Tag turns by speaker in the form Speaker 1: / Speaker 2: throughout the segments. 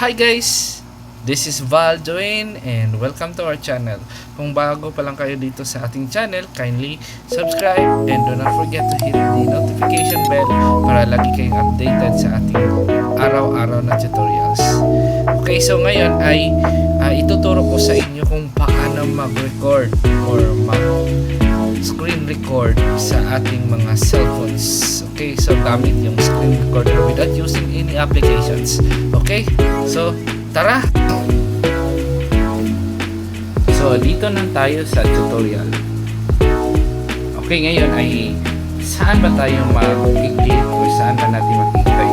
Speaker 1: Hi guys! This is Val Join and welcome to our channel. Kung bago pa lang kayo dito sa ating channel, kindly subscribe and do not forget to hit the notification bell para lagi kayong updated sa ating araw-araw na tutorials. Okay, so ngayon ay ah, ituturo ko sa inyo kung paano mag-record or mag-screen record sa ating mga cellphones. Okay, so gamit yung screen recorder without using any applications. Okay, so tara! So, dito na tayo sa tutorial. Okay, ngayon ay saan ba tayo mag-click o saan ba natin makikita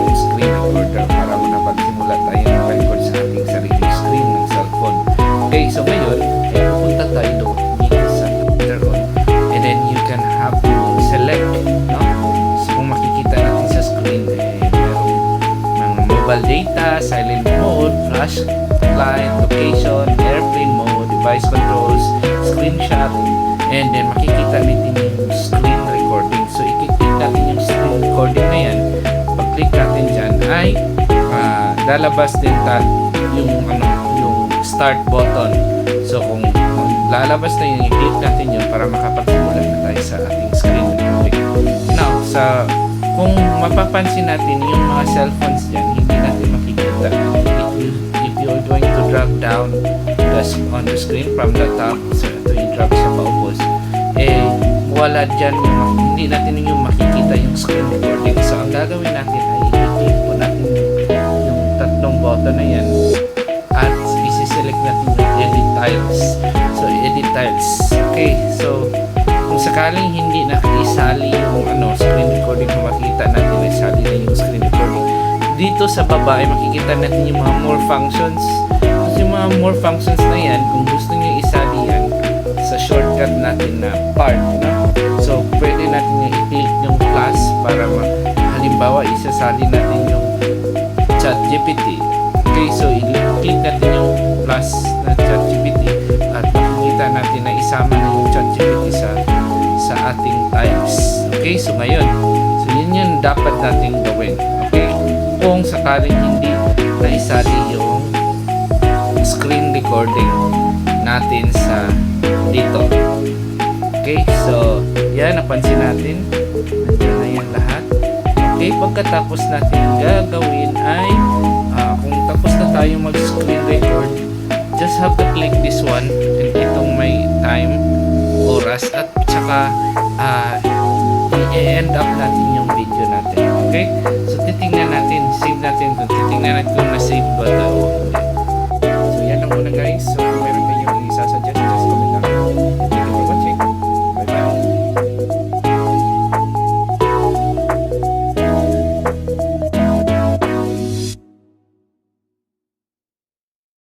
Speaker 1: silent mode, flash light, location, airplane mode, device controls, screenshot, and then makikita natin yung screen recording. So, i-click natin yung screen recording na yan. Pag-click natin dyan ay ah, lalabas din ta yung ano yung start button. So, kung, kung lalabas na yun, i-click natin yun para makapagsimula na tayo sa ating screen recording. Now, sa kung mapapansin natin yung mga cellphones dyan, hindi makikita. If, you, if you're going to drag down the, on the screen from the top, so ito yung drag sa paubos, eh, wala dyan yung, hindi natin yung makikita yung screen recording. So, ang gagawin natin ay i-click po natin yung tatlong button na yan at isi-select natin yung edit tiles. So, edit tiles. Okay, so, kung sakaling hindi nakaisali yung ano, screen recording kung makikita natin na dito sa baba ay makikita natin yung mga more functions. Tapos yung mga more functions na yan kung gusto nyo isali yan sa shortcut natin na part no? so pwede natin yung i-click yung plus para ma halimbawa isasali natin yung chat GPT okay so i-click natin yung plus na chat GPT at makikita natin na isama na yung chat GPT sa sa ating tiles okay so ngayon so yun yung dapat nating gawin kung sakaling hindi na isali yung screen recording natin sa dito. Okay so yan napansin natin. Nandiyan na yan lahat. Okay pagkatapos natin gagawin ay ah, kung tapos na tayo mag screen record just have to click this one and itong may time oras at saka ah, i-end up natin yung video natin okay? So titingnan natin. Save natin. Kung titingnan natin